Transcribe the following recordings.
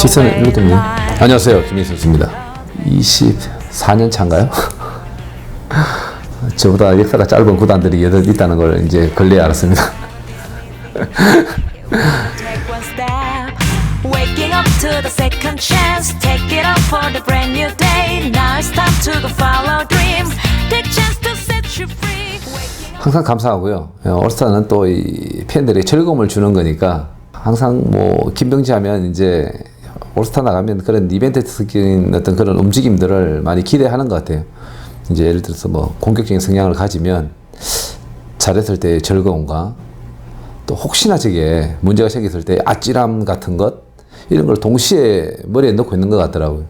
시선을 이렇게 안녕하세요 김민수 선수입니다 24년 차인가요? 저보다 역사가 짧은 구단들이 여덟 있다는 걸 이제 근래에 알았습니다. 항상 감사하고요 어, 올스타는 또이 팬들에게 즐거움을 주는 거니까 항상 뭐 김병지 하면 이제 올스타 나가면 그런 이벤트적인 어떤 그런 움직임들을 많이 기대하는 것 같아요 이제 예를 들어서 뭐 공격적인 성향을 가지면 잘했을 때의 즐거움과 또 혹시나 저게 문제가 생겼을 때 아찔함 같은 것 이런 걸 동시에 머리에 넣고 있는 것 같더라고요.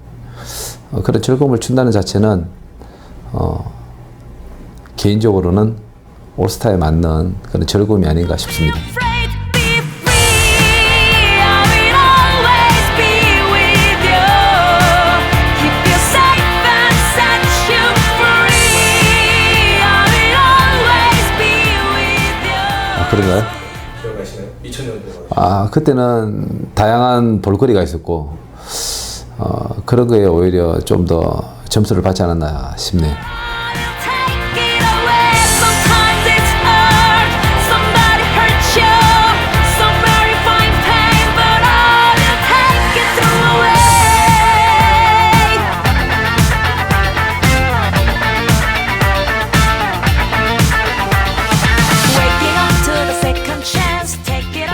어, 그런 즐거움을 준다는 자체는 어, 개인적으로는 올스타에 맞는 그런 즐거움이 아닌가 싶습니다. 그런가요? 기억나시나요? 2000년도에 아, 그때는 다양한 볼거리가 있었고, 어, 그런 거에 오히려 좀 더 점수를 받지 않았나 싶네요.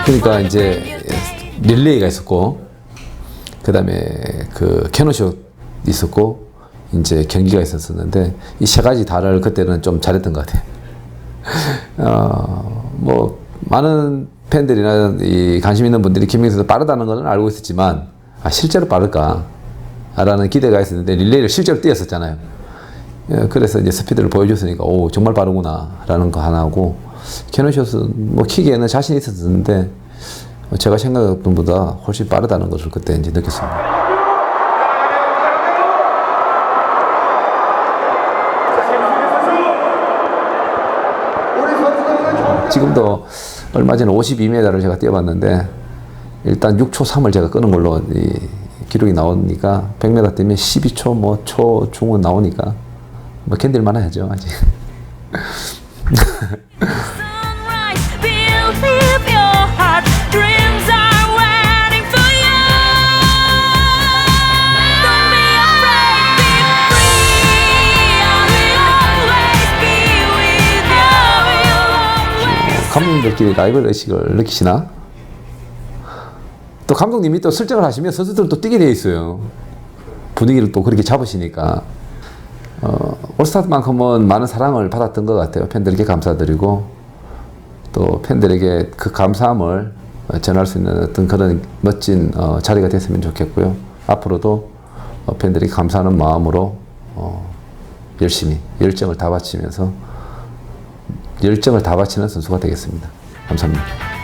그러니까 이제. 릴레이가 있었고, 그 다음에 그 캐노쇼 있었고, 이제 경기가 있었었는데, 이 세 가지 다를 그때는 좀 잘했던 것 같아요. 어, 뭐, 많은 팬들이나 이 관심 있는 분들이 김민수도 빠르다는 것은 알고 있었지만, 아, 실제로 빠를까? 라는 기대가 있었는데, 릴레이를 실제로 뛰었었잖아요. 예, 그래서 이제 스피드를 보여줬으니까, 오, 정말 빠르구나. 라는 거 하나고, 캐노쇼스, 뭐, 킥에는 자신 있었는데, 어, 제가 생각했던 것보다 훨씬 빠르다는 것을 그때 이제 느꼈습니다. 지금도 얼마 전에 52m를 제가 뛰어봤는데 일단 6초 3을 제가 끄는 걸로 이 기록이 나오니까 100m 뛰면 12초 뭐 초 중은 나오니까 뭐 견딜만 하죠 아직. 감독님들끼리 라이벌 의식을 느끼시나? 또 감독님이 또 설정을 하시면 선수들은 또 뛰게 돼 있어요. 분위기를 또 그렇게 잡으시니까. 어, 올스타만큼은 많은 사랑을 받았던 것 같아요. 팬들에게 감사드리고 또 팬들에게 그 감사함을 어, 전할 수 있는 어떤 그런 멋진 어, 자리가 됐으면 좋겠고요. 앞으로도 어, 팬들에게 감사하는 마음으로 어, 열심히 열정을 다 바치면서 열정을 다 바치는 선수가 되겠습니다. 감사합니다.